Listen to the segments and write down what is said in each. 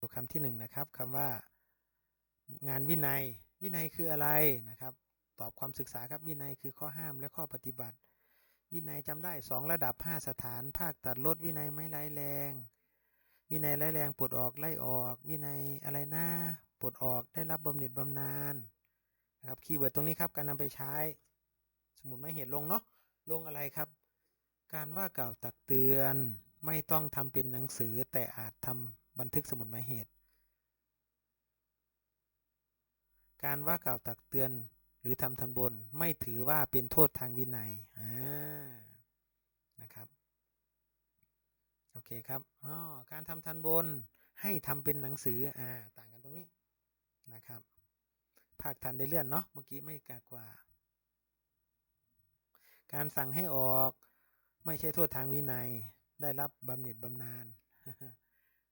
ดูคำที่หนึ่งนะครับคำว่างานวินัย วินัยคืออะไรนะครับ ตอบความศึกษาครับวินัยคือข้อห้ามและข้อปฏิบัติ วินัยจำได้ 2 ระดับ 5 สถาน ภาคตัดลดวินัยไม่ร้ายแรง วินัยร้ายแรงปลดออกไล่ออก วินัยอะไรนะปลดออกได้รับบำเหน็จบำนาญนะครับคีย์เวิร์ดตรงนี้ครับการนำไปใช้ สมุดไม่เหตุลงเนาะลงอะไรครับ การว่ากล่าวตักเตือนไม่ต้องทำเป็นหนังสือแต่อาจทำ บันทึกสมุดหมายเหตุ การว่ากล่าวตักเตือนหรือทำทันบนไม่ถือว่าเป็นโทษทางวินัยอ่านะครับ โอเคครับอ๋อการทำทันบนให้ทำเป็นหนังสืออ่าต่างกันตรงนี้นะครับภาคทันได้เลื่อนเนาะเมื่อกี้ไม่กากว่า การสั่งให้ออกไม่ใช่โทษทางวินัยได้รับบำเหน็จบำนาญ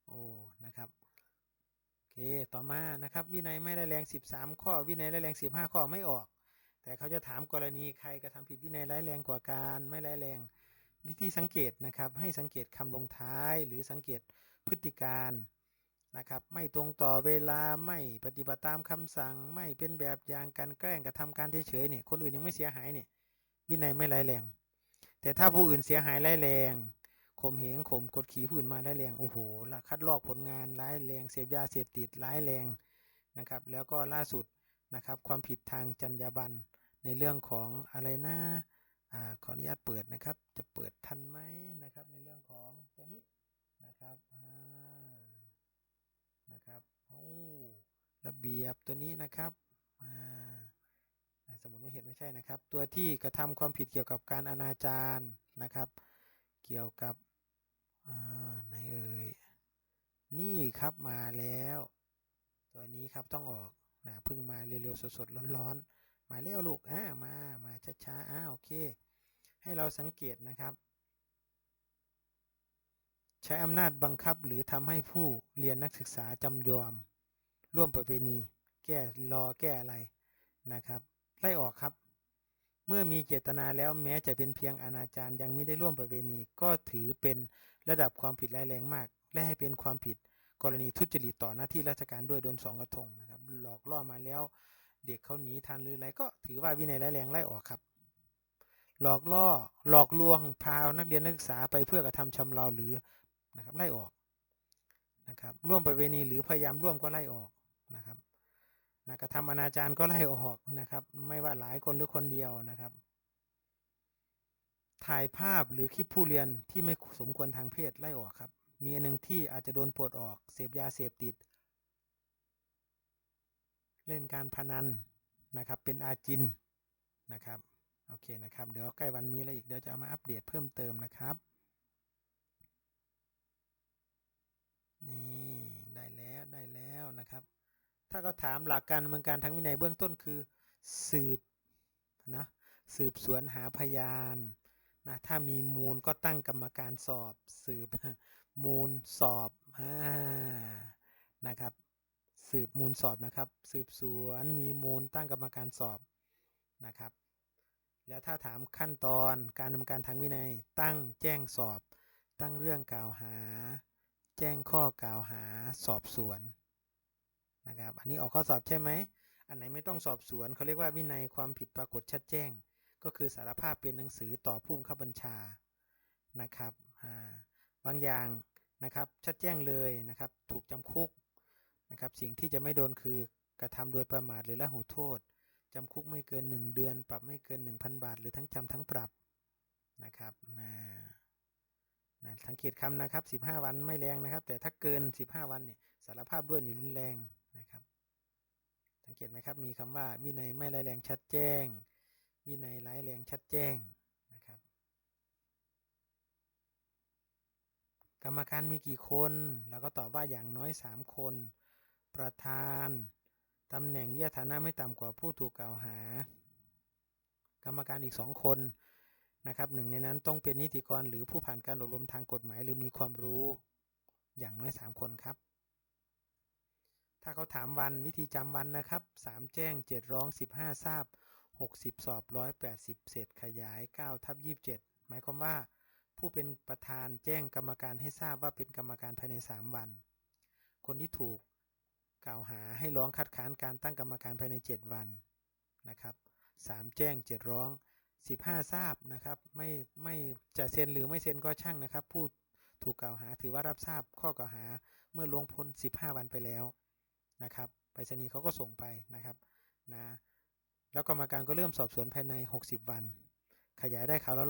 โอ้นะครับโอเคต่อมานะครับ วินัยไม่ได้แรง 13 ข้อ วินัยร้แรง 15 ข้อไม่ออก แต่เขาจะถามกรณีใครกระทำผิดวินัยร้ายแรงกว่าการไม่ร้ายแรง วิธีสังเกตนะครับให้สังเกตคำลงท้ายหรือสังเกตพฤติการนะครับไม่ตรงต่อเวลาไม่ปฏิบัติตามคำสั่ง ไม่เป็นแบบอย่างการแกล้งกระทำการเฉยๆเนี่ยคนอื่นยังไม่เสียหายเนี่ยวินัยไม่ร้ายแรง แต่ถ้าผู้อื่นเสียหายร้ายแรง ข่มเหงข่มกดขี่ผู้อื่นมาร้แรงโอ้โหละคัดลอกผลงานร้ายแรงเสพยาเสพติดร้ายแรงนะครับ แล้วก็ล่าสุดนะครับความผิดทางจรรยาบรรณในเรื่องของอะไรนะอ่าขออนุญาตเปิดนะครับ จะเปิดทันไหมนะครับในเรื่องของตัวนี้นะครับอ่านะครับโอ้ระเบียบตัวนี้นะครับอ่าสมุดไม่เห็นไม่ใช่นะครับ ตัวที่กระทำความผิดเกี่ยวกับการอนาจารนะครับ เกี่ยวกับ อ่าไหนเอ่ย นี่ครับมาแล้ว ตัวนี้ครับต้องออกนะเพิ่งมาเร็วๆสดๆร้อนๆ มาแล้วลูกอ่ามา มาช้าๆอ่าโอเค ให้เราสังเกตนะครับ ใช้อำนาจบังคับหรือทำให้ผู้เรียนนักศึกษาจำยอม ร่วมประเพณี แก้รอแก้อะไรนะครับไล่ออกครับ เมื่อมีเจตนาแล้วแม้จะเป็นเพียงอนาจารยังไม่ได้ร่วมประเพณี ก็ถือเป็น ระดับความผิดร้ายแรงมาก และให้เป็นความผิดกรณีทุจริตต่อหน้าที่ราชการด้วยโดนสองกระทงนะครับ หลอกล่อมาแล้ว เด็กเขาหนีทันหรืออะไรก็ถือว่าวินัยร้ายแรงไล่ออกครับ หลอกล่อหลอกลวงพานักเรียนนักศึกษาไปเพื่อกระทำชำเราหรือนะครับไล่ออกนะครับ ร่วมประเวณีหรือพยายามร่วมก็ไล่ออกนะครับนะกระทำอนาจารก็ไล่ออกนะครับ ไม่ว่าหลายคนหรือคนเดียวนะครับ ถ่ายภาพหรือคลิปผู้เรียนที่ไม่สมควรทางเพศไล่ออกครับ มีอันหนึงที่อาจจะโดนปลดออกเสพยาเสพติด เล่นการพนันนะครับ เป็นอาจินนะครับโอเคนะครับ เดี๋ยวใกล้วันมีอะไรอีกเดี๋ยวจะเอามาอัปเดตเพิ่มเติมนะครับนี่ได้แล้วได้แล้วนะครับ ถ้าเขาถามหลักการดำเนินการทางวินัยเบื้องต้นคือ สืบนะสืบสวนหาพยาน นะถ้ามีมูลก็ตั้งกรรมการสอบสืบมูลสอบอานะครับ สืบมูลสอบนะครับ สืบสวนมีมูลตั้งกรรมการสอบนะครับ แล้วถ้าถามขั้นตอนการดำเนินการทางวินัย ตั้งแจ้งสอบ ตั้งเรื่องกล่าวหา แจ้งข้อกล่าวหาสอบสวนนะครับ อันนี้ออกข้อสอบใช่ไหมอันไหนไม่ต้องสอบสวนเขาเรียกว่าวินัยความผิดปรากฏชัดแจ้ง ก็คือสารภาพเป็นหนังสือต่อผู้บังคับบัญชานะครับบางอย่างนะครับชัดแจ้งเลยนะครับถูกจำคุกนะครับสิ่งที่จะไม่โดนคือกระทำโดยประมาทหรือละหูโทษจำคุกไม่เกิน 1 เดือน ปรับไม่เกิน 1,000 บาท หรือทั้งจำทั้งปรับนะครับนะนะสังเกตคำนะครับ 15 วันไม่แรงนะครับ แต่ถ้าเกิน 15 วันเนี่ยสารภาพด้วยนี่รุนแรงนะครับ สังเกตไหมครับ มีคำว่าวินัยไม่ร้ายแรงชัดแจ้ง วินัยร้ายแรงชัดแจ้งนะครับ กรรมการมีกี่คนเราก็ตอบว่าอย่างน้อย 3 คน ประธานตำแหน่งวิทยาฐานะไม่ต่ำกว่าผู้ถูกกล่าวหา กรรมการอีก 2 คนนะครับหนึ่งในนั้นต้องเป็นนิติกรหรือผู้ผ่านการอบรมทางกฎหมาย หรือมีความรู้อย่างน้อย 3 คนครับ ถ้าเขาถามวันวิธีจำวันนะครับ 3 แจ้ง 7 ร้อง 15 ทราบ 60 สอบ 180 เศษขยาย9ทับ27 หมายความว่า ผู้เป็นประธานแจ้งกรรมการให้ทราบว่าเป็นกรรมการภายใน 3 วัน คนที่ถูกกล่าวหาให้ร้องคัดค้านการตั้งกรรมการภายใน 7 วันนะครับ 3 แจ้ง 7 ร้อง 15 ทราบนะครับไม่ไม่จะเซ็นหรือไม่เซ็นก็ช่างนะครับ ผู้ถูกกล่าวหาถือว่ารับทราบข้อกล่าวหาเมื่อลวงพ้น 15 วันไปแล้วนะครับไปรษณีย์เขาก็ส่งไปนะครับนะ แล้วกรรมการก็เริ่มสอบสวนภายใน 60 วัน ขยายได้คราวละ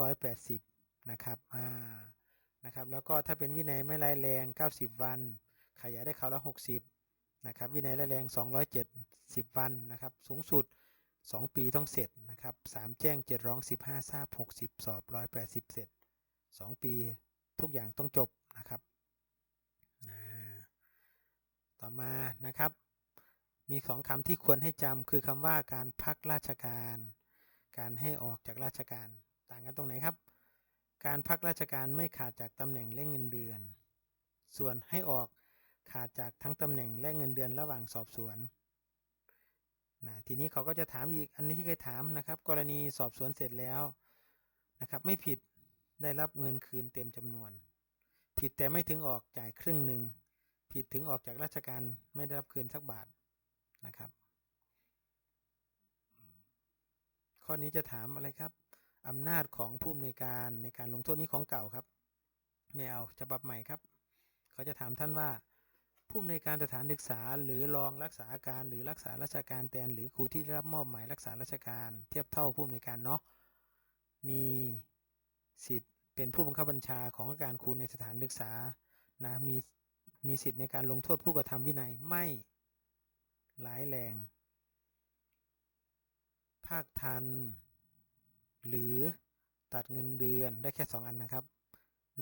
180นะครับอ่านะครับแล้วก็ถ้าเป็นวินัยไม่ร้ายแรง 90 วัน ขยายได้คราวละ 60นะครับวินัยร้ายแรง 270 วันนะครับสูงสุด 2 ปีต้องเสร็จนะครับ3แจ้ง 7 ร้อง 15 ทราบ 60 สอบ 180 เสร็จ 2 ปีทุกอย่างต้องจบนะครับต่อมานะครับ มีสองคำที่ควรให้จำคือคำว่าการพักราชการ การให้ออกจากราชการ ต่างกันตรงไหนครับ การพักราชการไม่ขาดจากตำแหน่งและเงินเดือน ส่วนให้ออกขาดจากทั้งตำแหน่งและเงินเดือนระหว่างสอบสวนนะทีนี้เขาก็จะถามอีกอันนี้ที่เคยถามนะครับ กรณีสอบสวนเสร็จแล้วนะครับ ไม่ผิดได้รับเงินคืนเต็มจำนวน ผิดแต่ไม่ถึงออกจ่ายครึ่งหนึ่งผิดถึงออกจากราชการไม่ได้รับคืนสักบาท นะครับ ข้อนี้จะถามอะไรครับอำนาจของผู้อำนวยการในการลงโทษนี้ของเก่าครับ ไม่เอาฉบับใหม่ครับ เขาจะถามท่านว่า ผู้อำนวยการสถานศึกษา หรือรองรักษาการหรือรักษาราชการแทนหรือครูที่ได้รับมอบหมายรักษาราชการเทียบเท่าผู้อำนวยการเนาะมีสิทธิ์เป็นผู้บังคับบัญชาของการครูในสถานศึกษานะมีมีสิทธิ์ในการลงโทษผู้กระทำวินัยไม่ ร้ายแรง ภาคทัน หรือตัดเงินเดือนได้แค่ 2 อันนะครับ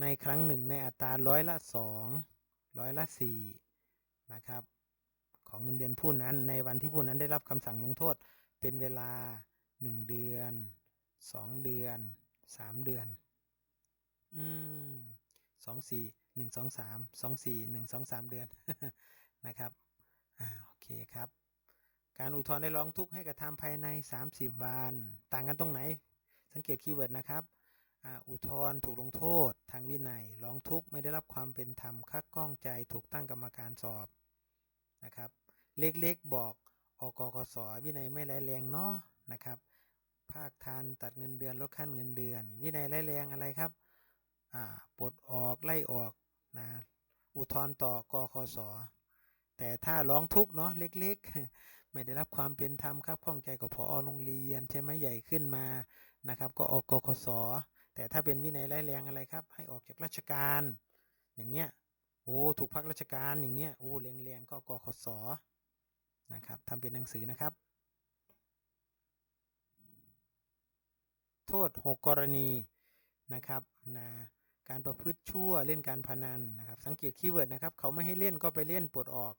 ในครั้งหนึ่งในอัตราร้อยละ 2 ร้อยละ4นะครับ ของเงินเดือนผู้นั้นในวันที่ผู้นั้นได้รับคำสั่งลงโทษเป็นเวลา 1 เดือน 2 เดือน 3 เดือน อืมสองสี่หนึ่งสองสามสองสี่หนึ่งสองสามเดือนนะครับอ่า เคครับ การอุทธรณ์ได้ร้องทุกข์ให้กระทำภายใน 30 วัน ต่างกันตรงไหน สังเกตคีย์เวิร์ดนะครับอุทธรณ์ถูกลงโทษ ทางวินัย ร้องทุกข์ไม่ได้รับความเป็นธรรมคักก้องใจถูกตั้งกรรมการสอบนะครับ เล็กๆบอกอกกสวินัยไม่ร้ายแรงเนาะนะครับ ภาคทันตัดเงินเดือนลดขั้นเงินเดือน วินัยร้ายแรงอะไรครับปลดออกไล่ออกนะอุทธรณ์ต่อกคส แต่ถ้าร้องทุกเนาะเล็กๆ ไม่ได้รับความเป็นธรรมครับข้องใจกับพอโรงเรียน ใช่ไหมใหญ่ขึ้นมานะครับ ก็ออกกคสแต่ถ้าเป็นวินัยร้ายแรงอะไรครับ ให้ออกจากราชการ อย่างเงี้ยโอ้ถูกพักราชการอย่างเงี้ยโอ้แรงๆก็กคสนะครับทำเป็นหนังสือนะครับ โทษ 6 กรณีนะครับนะ การประพฤติชั่วเล่นการพนันนะครับ สังเกตคีย์เวิร์ดนะครับ เขาไม่ให้เล่นก็ไปเล่นปลดออก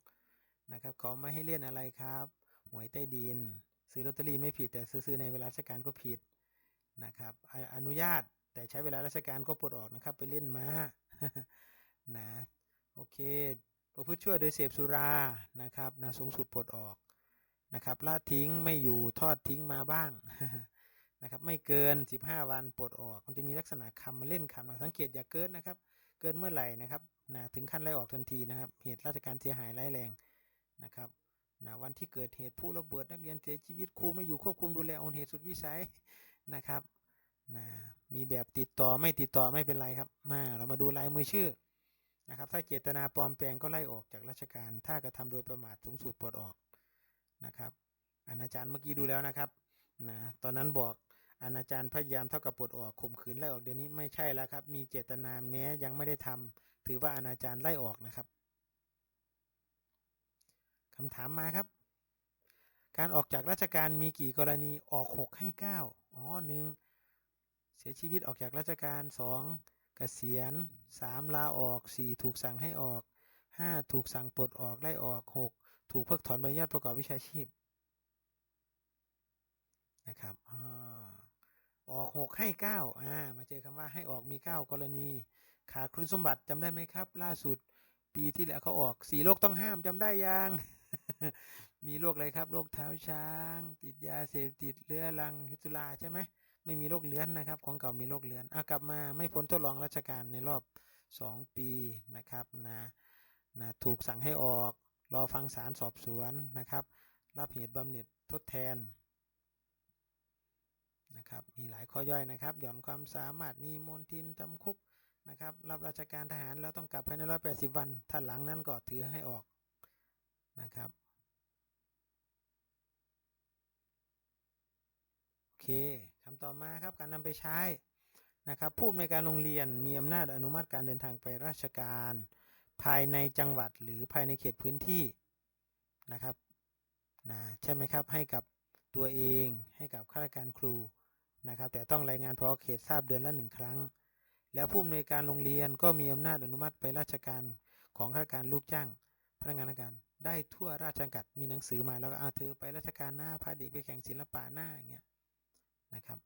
นะครับ เขาไม่ให้เล่นอะไรครับ หวยใต้ดิน ซื้อลอตเตอรี่ไม่ผิดแต่ซื้อในเวลาราชการก็ผิดนะครับ อนุญาตแต่ใช้เวลาราชการก็ปลดออกนะครับ ไปเล่นม้านะโอเค ประพฤติชั่วโดยเสพสุรานะครับนะสูงสุดปลดออกนะครับละทิ้งไม่อยู่ทอดทิ้งมาบ้าง นะครับไม่เกิน 15 วันปลดออกมันจะมีลักษณะคำมาเล่นคำสังเกตอย่าเกินนะครับ เกินเมื่อไหร่นะครับนะถึงขั้นไล่ออกทันทีนะครับ เหตุราชการเสียหายร้ายแรงนะครับนะวันที่เกิดเหตุผู้ระเบิดนักเรียนเสียชีวิตครูไม่อยู่ควบคุมดูแลอนเหตุสุดวิสัยนะครับนะมีแบบติดต่อไม่ติดต่อไม่เป็นไรครับ มาเรามาดูลายมือชื่อนะครับถ้าเจตนาปลอมแปลงก็ไล่ออกจากราชการ ถ้ากระทำโดยประมาทสูงสุดปลดออกนะครับอาจารย์เมื่อกี้ดูแล้วนะครับนะตอนนั้นบอก อนาจารพยายามเท่ากับปลดออกข่มขืนไล่ออกเดี๋ยวนี้ไม่ใช่แล้วครับ มีเจตนาแม้ยังไม่ได้ทำถือว่าอนาจารไล่ออกนะครับคำถามมาครับ การออกจากราชการมีกี่กรณีออก 6 ให้ 9 อ๋อหนึ่งเสียชีวิตออกจากราชการ 2 เกษียณ 3 ลาออก 4 ถูกสั่งให้ออก 5 ถูกสั่งปลดออกไล่ออก 6 ถูกเพิกถอนใบอนุญาตประกอบวิชาชีพนะครับ ออกหกให้เก้าอ่า มาเจอคำว่าให้ออกมีเก้ากรณี ขาดคุณสมบัติจำได้ไหมครับ ล่าสุดปีที่แล้วเขาออกสี่โรคต้องห้ามจำได้ยัง มีโรคอะไรครับ โรคเท้าช้าง ติดยาเสพติดเรื้อรังพิษุลาใช่ไหมไม่มีโรคเลื้อนนะครับ ของเก่ามีโรคเลื้อนอะกลับมาไม่พ้นทดลองราชการในรอบ 2 ปีนะครับนะนะถูกสั่งให้ออก รอฟังศาลสอบสวนนะครับ รับเหตุบำเหน็จทดแทน นะครับ มีหลายข้อย่อยนะครับ หย่อนความสามารถ มีมนทินจำคุกนะครับ รับราชการทหารแล้วต้องกลับภายใน 180 วัน ถ้าหลังนั้นก็ถือให้ออกนะครับ โอเคคำต่อมาครับ การนำไปใช้นะครับ ผู้อำนวยการโรงเรียนมีอำนาจอนุมัติการเดินทางไปราชการ ภายในจังหวัดหรือภายในเขตพื้นที่นะครับนะใช่ไหมครับ ให้กับตัวเอง ให้กับข้าราชการครู นะครับ แต่ต้องรายงานพอเขตทราบเดือนละหนึ่งครั้ง แล้วผู้อำนวยการโรงเรียนก็มีอำนาจอนุมัติไปราชการของข้าราชการลูกจ้าง พนักงานราชการได้ทั่วราชกัดมีหนังสือมาแล้วก็เอาเธอไปราชการหน้าพาเด็กไปแข่งศิลปะหน้าอย่างเงี้ยนะครับ